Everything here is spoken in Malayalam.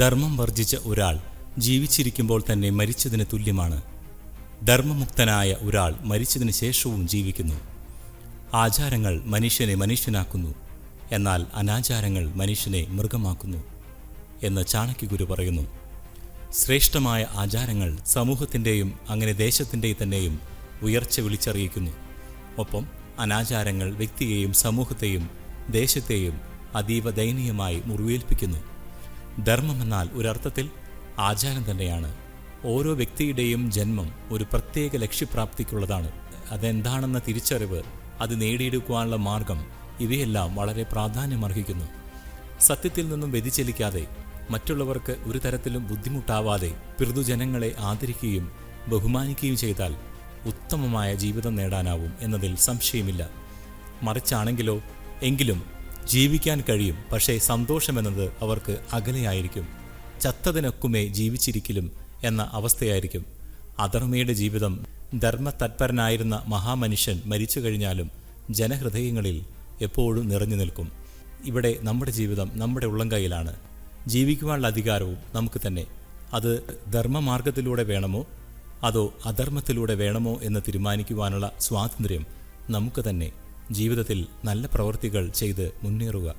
ധർമ്മം വർജിച്ച ഒരാൾ ജീവിച്ചിരിക്കുമ്പോൾ തന്നെ മരിച്ചതിന് തുല്യമാണ്. ധർമ്മമുക്തനായ ഒരാൾ മരിച്ചതിന് ശേഷവും ജീവിക്കുന്നു. ആചാരങ്ങൾ മനുഷ്യനെ മനുഷ്യനാക്കുന്നു. എന്നാൽ അനാചാരങ്ങൾ മനുഷ്യനെ മൃഗമാക്കുന്നു എന്ന് ചാണക്യഗുരു പറയുന്നു. ശ്രേഷ്ഠമായ ആചാരങ്ങൾ സമൂഹത്തിന്റെയും അങ്ങനെ ദേശത്തിന്റെയും തന്നെയും ഉയർച്ച വിളിച്ചറിയിക്കുന്നു. ഒപ്പം അനാചാരങ്ങൾ വ്യക്തിയെയും സമൂഹത്തെയും ദേശത്തെയും അതീവ ദയനീയമായി മുറിവേൽപ്പിക്കുന്നു. ധർമ്മമെന്നാൽ ഒരർത്ഥത്തിൽ ആചാരം തന്നെയാണ്. ഓരോ വ്യക്തിയുടെയും ജന്മം ഒരു പ്രത്യേക ലക്ഷ്യപ്രാപ്തിക്കുള്ളതാണ്. അതെന്താണെന്ന തിരിച്ചറിവ് അത് നേടിയെടുക്കുവാനുള്ള മാർഗം ഇവയെല്ലാം വളരെ പ്രാധാന്യമർഹിക്കുന്നു. സത്യത്തിൽ നിന്നും വ്യതിചലിക്കാതെ മറ്റുള്ളവർക്ക് ഒരു തരത്തിലും ബുദ്ധിമുട്ടാവാതെ പിതൃജനങ്ങളെ ആദരിക്കുകയും ബഹുമാനിക്കുകയും ചെയ്താൽ ഉത്തമമായ ജീവിതം നേടാനാവും എന്നതിൽ സംശയമില്ല. മറിച്ചാണെങ്കിലോ എങ്കിലും ജീവിക്കാൻ കഴിയും പക്ഷേ സന്തോഷമെന്നത് അവർക്ക് അകലെയായിരിക്കും. ചത്തതിനൊക്കുമേ ജീവിച്ചിരിക്കലും എന്ന അവസ്ഥയായിരിക്കും. അധർമ്മയുടെ ജീവിതം ധർമ്മതത്പരനായിരുന്ന മഹാമനുഷ്യൻ മരിച്ചു കഴിഞ്ഞാലും ജനഹൃദയങ്ങളിൽ എപ്പോഴും നിറഞ്ഞു നിൽക്കും. ഇവിടെ നമ്മുടെ ജീവിതം നമ്മുടെ ഉള്ളംകൈയിലാണ്. ജീവിക്കുവാനുള്ള അധികാരവും നമുക്ക് തന്നെ. അത് ധർമ്മമാർഗത്തിലൂടെ വേണമോ? അതോ അധർമ്മത്തിലൂടെ വേണമോ എന്ന് തീരുമാനിക്കുവാനുള്ള സ്വാതന്ത്ര്യം നമുക്ക് തന്നെ. ജീവിതത്തിൽ നല്ല പ്രവൃത്തികൾ ചെയ്ത് മുന്നേറുക.